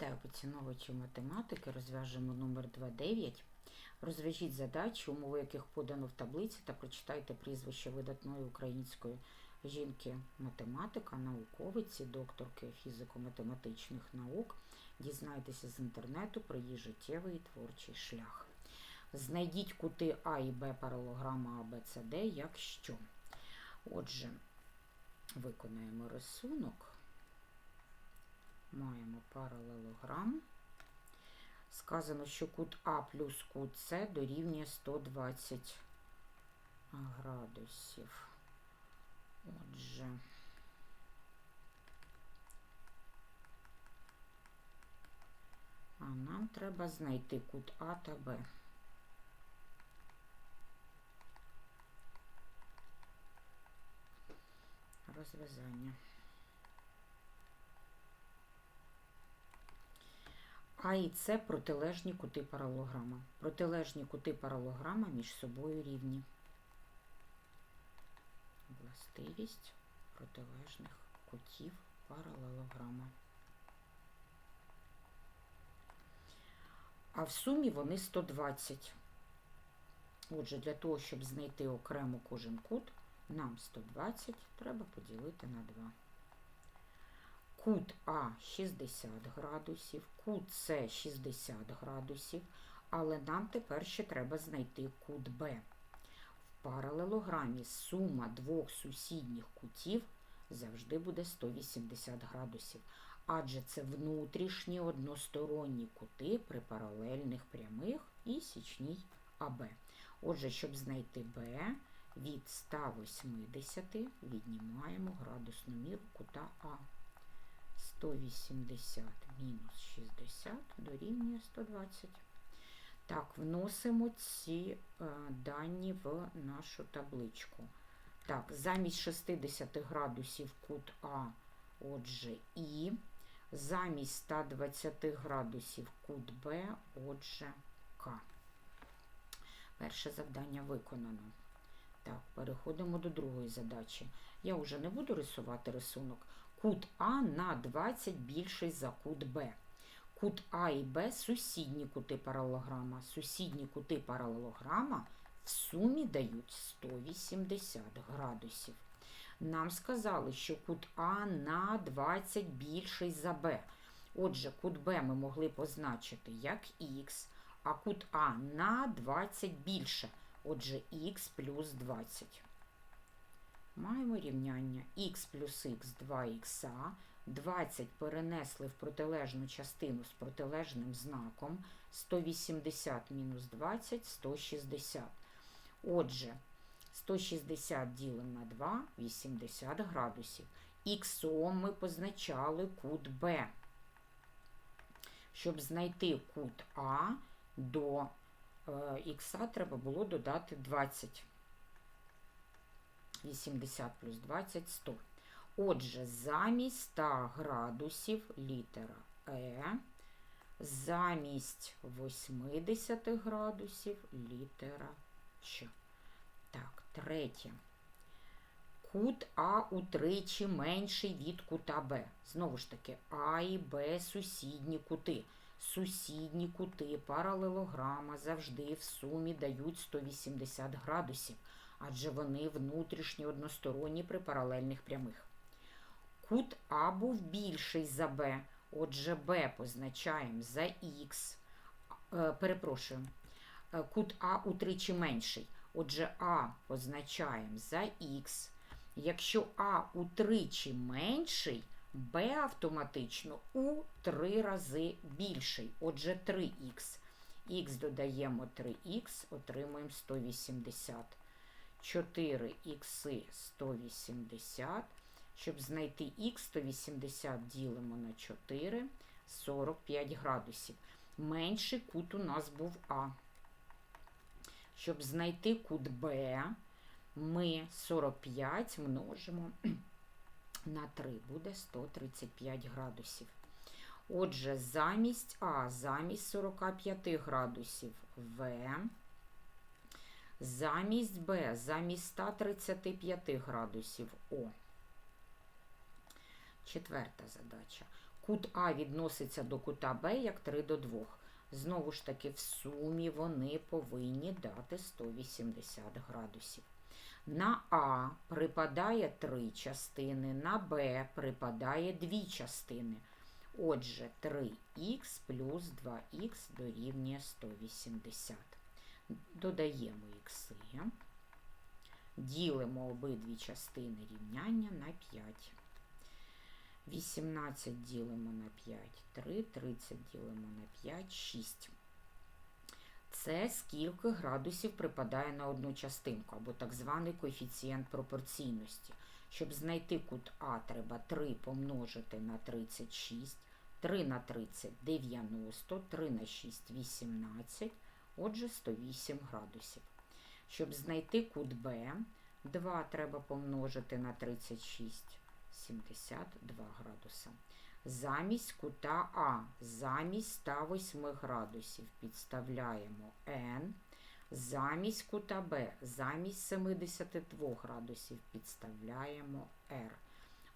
Вітаю поціновувачі математики. Розв'яжемо номер 2.9. Розв'яжіть задачі, умови яких подано в таблиці, та прочитайте прізвище видатної української жінки математика, науковиці, докторки фізико-математичних наук. Дізнайтеся з інтернету про її життєвий і творчий шлях. Знайдіть кути А і Б паралограма АБЦД, якщо. Отже, виконаємо рисунок. Маємо паралелограм. Сказано, що кут А плюс кут С дорівнює 120 градусів. Отже, а нам треба знайти кут А та Б. Розв'язання. А і С протилежні кути паралограма. Протилежні кути паралограма між собою рівні. Властивість протилежних кутів паралелограма. А в сумі вони 120. Отже, для того, щоб знайти окремо кожен кут, нам 120 треба поділити на 2 кут А 60 градусів, кут С 60 градусів, але нам тепер ще треба знайти кут Б. В паралелограмі сума двох сусідніх кутів завжди буде 180 градусів, адже це внутрішні односторонні кути при паралельних прямих і січній АБ. Отже, щоб знайти Б, від 180 віднімаємо градусну міру кута А. 180 мінус 60 дорівнює 120. Так, вносимо ці е, дані в нашу табличку. Так, замість 60 градусів кут А, отже, І. Замість 120 градусів кут Б, отже, К. Перше завдання виконано. Так, переходимо до другої задачі. Я вже не буду рисувати рисунок. Кут А на 20 більший за кут Б. Кут А і Б сусідні кути паралелограма. Сусідні кути паралелограма в сумі дають 180 градусів. Нам сказали, що кут А на 20 більший за Б. Отже, кут Б ми могли позначити як Х, а кут А на 20 більше. Отже, х плюс 20. Маємо рівняння х плюс х 2х, 20 перенесли в протилежну частину з протилежним знаком, 180 мінус 20 160. Отже, 160 ділимо на 2 80 градусів. Іксом ми позначали кут Б. Щоб знайти кут А до х треба було додати 20. 80 плюс 20 100. Отже, замість 100 градусів літера Е, замість 80 градусів літера Ч. Так, третє. Кут А утричі менший від кута Б. Знову ж таки, А і Б сусідні кути. Сусідні кути паралелограма завжди в сумі дають 180 градусів, адже вони внутрішні односторонні при паралельних прямих. Кут А був більший за Б, отже Б позначаємо за Х. Е, перепрошую, е, кут А утричі менший. Отже, А позначаємо за Х. Якщо А утричі менший, b автоматично у 3 рази більший. Отже, 3х. Х додаємо 3х, отримуємо 180. 4х 180. Щоб знайти х, 180 ділимо на 4, 45 градусів. Менший кут у нас був А. Щоб знайти кут Б, ми 45 множимо на 3 буде 135 градусів. Отже, замість А, замість 45 градусів В, замість Б, замість 135 градусів О. Четверта задача. кут А відноситься до кута Б як 3 до 2. Знову ж таки, в сумі вони повинні дати 180 градусів. На А припадає 3 частини, на Б припадає 2 частини. Отже, 3х плюс 2х дорівнює 180. Додаємо ікси. Ділимо обидві частини рівняння на 5. 18 ділимо на 5, 3, 30 ділимо на 5, 6. Це скільки градусів припадає на одну частинку, або так званий коефіцієнт пропорційності. Щоб знайти кут А, треба 3 помножити на 36, 3 на 30 – 90, 3 на 6 – 18, отже 108 градусів. Щоб знайти кут Б, 2 треба помножити на 36, 72 градуса. Замість кута А, замість 108 градусів підставляємо N, замість кута Б, замість 72 градусів підставляємо R.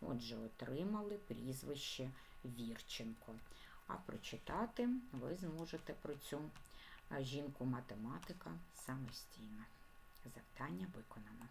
Отже, отримали прізвище Вірченко. А прочитати ви зможете про цю жінку-математика самостійно. Завдання виконано.